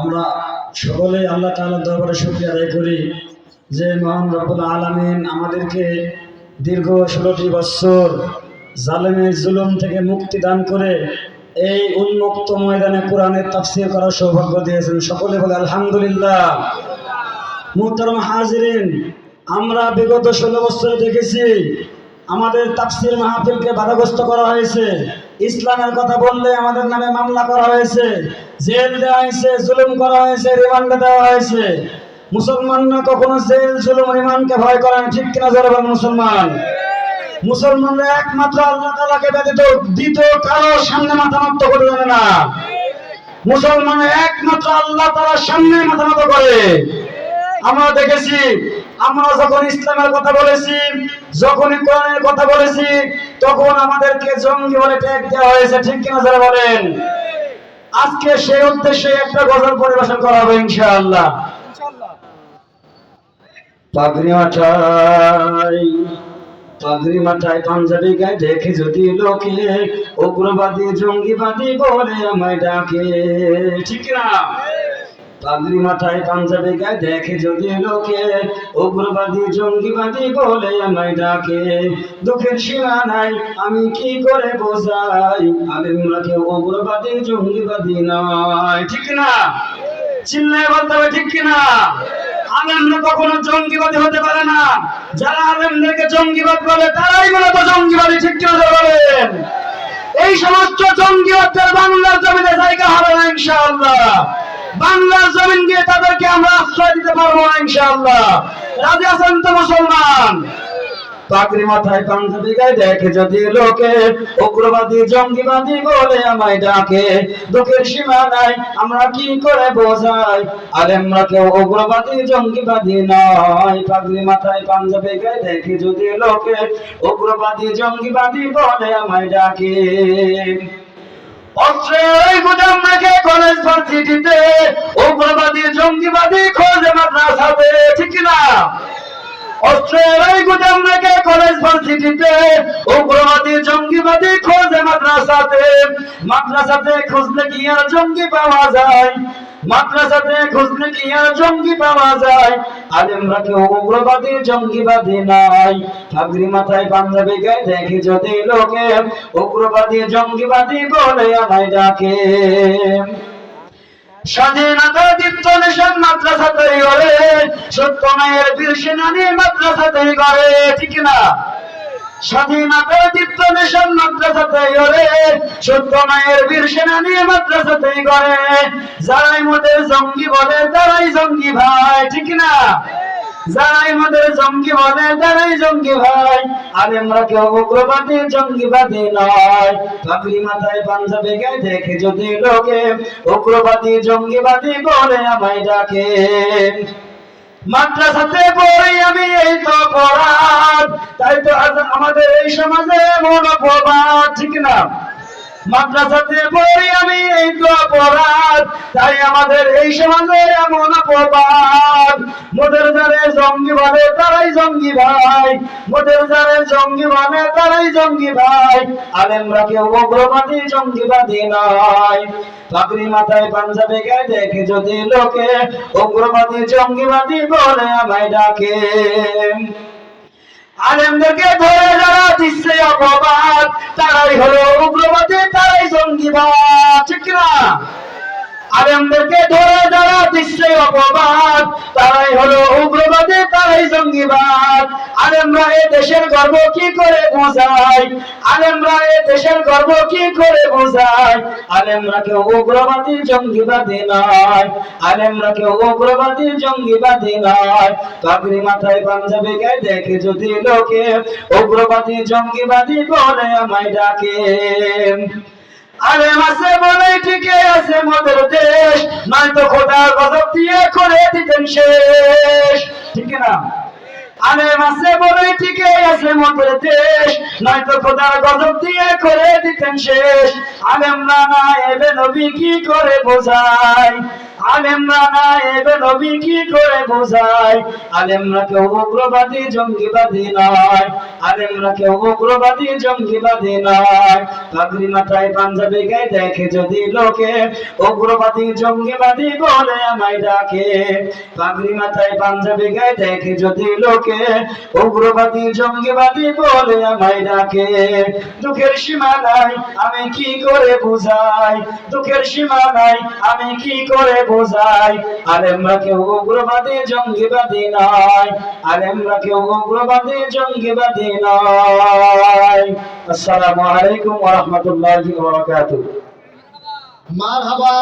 আমরা সকলে আল্লাহ তাআলার দরবারে শুকরিয়া আদায় করি যে মহান রব্বুল আলামিন আমাদেরকে দীর্ঘ ষোলোটি বছর জালেমের জুলুম থেকে মুক্তি দান করে এই উন্মুক্ত ময়দানে কোরআনের তাফসীর করার সৌভাগ্য দিয়েছেন। সকলে বলে আলহামদুলিল্লাহ। মুহতারাম হাজিরিন, আমরা বিগত ষোলো বছরে দেখেছি আমাদের তাফসির মাহফিলকে বাধাগ্রস্ত করা হয়েছে। ইসলামের কথা বললে আমাদের নামে মামলা করা হয়েছে, জেল দেওয়া হয়েছে, জুলুম করা হয়েছে, রিমান্ডে দেওয়া হয়েছে। মুসলমানরা কখনো জেল, জুলুম, রিমান্ডকে ভয় করে না, ঠিক কিনা যারা মুসলমান? মুসলমানরা একমাত্র আল্লাহ তালাকে ব্যতীত দ্বিতীয় কারও সামনে মাথা নত করে জানে না। মুসলমান একমাত্র আল্লাহ তালার সামনে মাথা নত করে। আমরা দেখেছি, আমরা যখন ইসলামের কথা বলেছি, যখনই কোরআনের কথা বলেছি, তখন আমাদেরকে জঙ্গি বলে ট্যাগ দেওয়া হয়েছে, ঠিক কিনা যারা বলেন? আজকে সেই উদ্দেশ্যে একটা গজল পরিবেশন করা হবে, ইনশাআল্লাহ। পাগড়ি মাঠাই, পাগড়ি মাথায় পাঞ্জাবি গায়ে দেখে যদি লোকে, উগ্রবাদী জঙ্গিবাদী বলে আমায় ডাকে, ঠিক না পাগড়ি মাথায় পাঞ্জাবি গায়ে, দেখে যদি লোকে উগ্রবাদী, জঙ্গিবাদী বলে আমায় ডাকে, দুঃখের সীমা নাই, আমি কি করে বোঝাই? আলিমরা কেউ উগ্রবাদী, জঙ্গিবাদী নয়, ঠিক না চিল্লায় বলতে হবে ঠিক কিনা? আলেমরা কখনো জঙ্গিবাদী হতে পারে না। যারা আলেমদেরকে জঙ্গিবাদ বলে, তারাই মূলত জঙ্গিবাদী, ঠিক কিনা বলেন? এই সমস্ত জঙ্গিবাদদের বাংলার জমিতে জায়গা হবে না, ইনশাআল্লাহ। বাংলার জমিন দিয়ে তাদেরকে আমরা আশ্রয় দিতে পারব না, ইনশাআল্লাহ। রাজি আছেন তো মুসলমান? পাগড়ি মাথায় পাঞ্জাবি গায়ে দেখে, যদি লোকে উগ্রবাদী, জঙ্গিবাদী বলে আমায় ডাকে, দুঃখের সীমা নাই, আমরা কি করে বোঝাই? কেউ উগ্রবাদী, জঙ্গিবাদী নয়। মাথায় গায়ে দেখে, যদি লোকে উগ্রবাদী, জঙ্গিবাদী বলে আমায় ডাকে। ভার্সিটিতে উগ্রবাদী জঙ্গিবাদী খোঁজে মাদ্রাসাতে ঠিক না উগ্রবাদী, জঙ্গিবাদী নাই। পাগড়ি মাথায় পাঞ্জাবি গায়ে দেখে যদি লোকে উগ্রবাদী, জঙ্গিবাদী বলে আমায় ডাকে। স্বাধীনতা দীপ্ত নেশন মাদ্রাসা তৈরি করে, সত্য মায়ের বীর সেনানি মাদ্রাসা তৈরি করে, ঠিক না স্বাধীনতা দীপ্ত নেশন মাদ্রাসা তৈরি করে, সত্য মায়ের বীর সেনানি মাদ্রাসা তৈরি করে। যারাই মোদের জঙ্গি বলে, তারাই জঙ্গি ভাই, ঠিক না যারাই মোদের জঙ্গি বলে তারাই জঙ্গি ভাই আর আমরা কেউ উগ্রবাদী জঙ্গিবাদী নয়? পাগড়ি মাথায় পাঞ্জাবি গায়ে দেখে যদি লোকে উগ্রবাদী জঙ্গিবাদী বলে আমায় ডাকে। মাদ্রাসাতে পড়ি আমি এই তো পড়ার, তাই তো আমাদের এই সমাজে এমন অপবাদ ঠিক না? মাদ্রাসাতে পড়ি আমি এই তো অপরাধ, তাই আমাদের এই সমাজে এমন অপবাদ। মোদের যারে জঙ্গি বলে তারাই জঙ্গি ভাই মোদের যারে জঙ্গি বলে তারাই জঙ্গি ভাই। আলেমরা কেউ উগ্রবাদী জঙ্গিবাদী নয়। পাগড়ি মাথায় পাঞ্জাবে গায়ে দেখে যদি লোকে উগ্রবাদী জঙ্গিবাদী বলে আমায় ডাকে। আলেমদেরকে ধরে যারা দিচ্ছে অপবাদ, তারাই হলো উগ্রবাদী তারাই জঙ্গিবাদ ঠিক না আলেমদেরকে ধরে যারা দিচ্ছে অপবাদ, তারাই হলো উগ্রবাদী, তারাই জঙ্গিবাদ। আলেমরা এ দেশের গর্ব কি করে বোঝায়? আলেমরা এ দেশের গর্ব কি করে বোঝায়? আলেমরা কেউ উগ্রবাদী, জঙ্গিবাদী নয়। আলেমরা কেউ উগ্রবাদী, জঙ্গিবাদী নয়। পাগড়ি মাথায় পাঞ্জাবি গায়ে দেখে যদি লোকে উগ্রবাদী, জঙ্গিবাদী বলে আমায় ডাকে। ঠিকই আছে খোদার গজব দিয়ে করে দিতেন শেষ। ঠিক না? আরে মাসে বলে ঠিকই আছে মোদের দেশ, নয়তো খোদার গজব দিয়ে করে দিতেন শেষ। আলেমরা না এবে নবী কি করে বোঝায়? আলেমরা না এবে নবী কি করে বোঝায়? আলেমরা কেউ উগ্রবাদী, জঙ্গিবাদী নয়। আলেমরা কেউ উগ্রবাদী, জঙ্গিবাদী নয়। মাথায় পাঞ্জাবি গায়ে দেখে যদি লোকে উগ্রবাদী, জঙ্গিবাদী বলে আমায় ডাকে। পাগড়ি মাথায় পাঞ্জাবি গায়ে দেখে যদি লোকে উগ্রবাদী, জঙ্গিবাদী বলে আমায় ডাকে। দুঃখের সীমা নাই, আমি কি করে বুঝাই? দুঃখের সীমা নাই, আমি কি করে বোঝাই আলেমরা কেউ উগ্রবাদী, জঙ্গিবাদী নয়। আলেমরা কেউ উগ্রবাদী, জঙ্গিবাদী নয়। আসসালামু আলাইকুম ওয়া রাহমাতুল্লাহি ওয়া বারাকাতুহু। মারহাবা।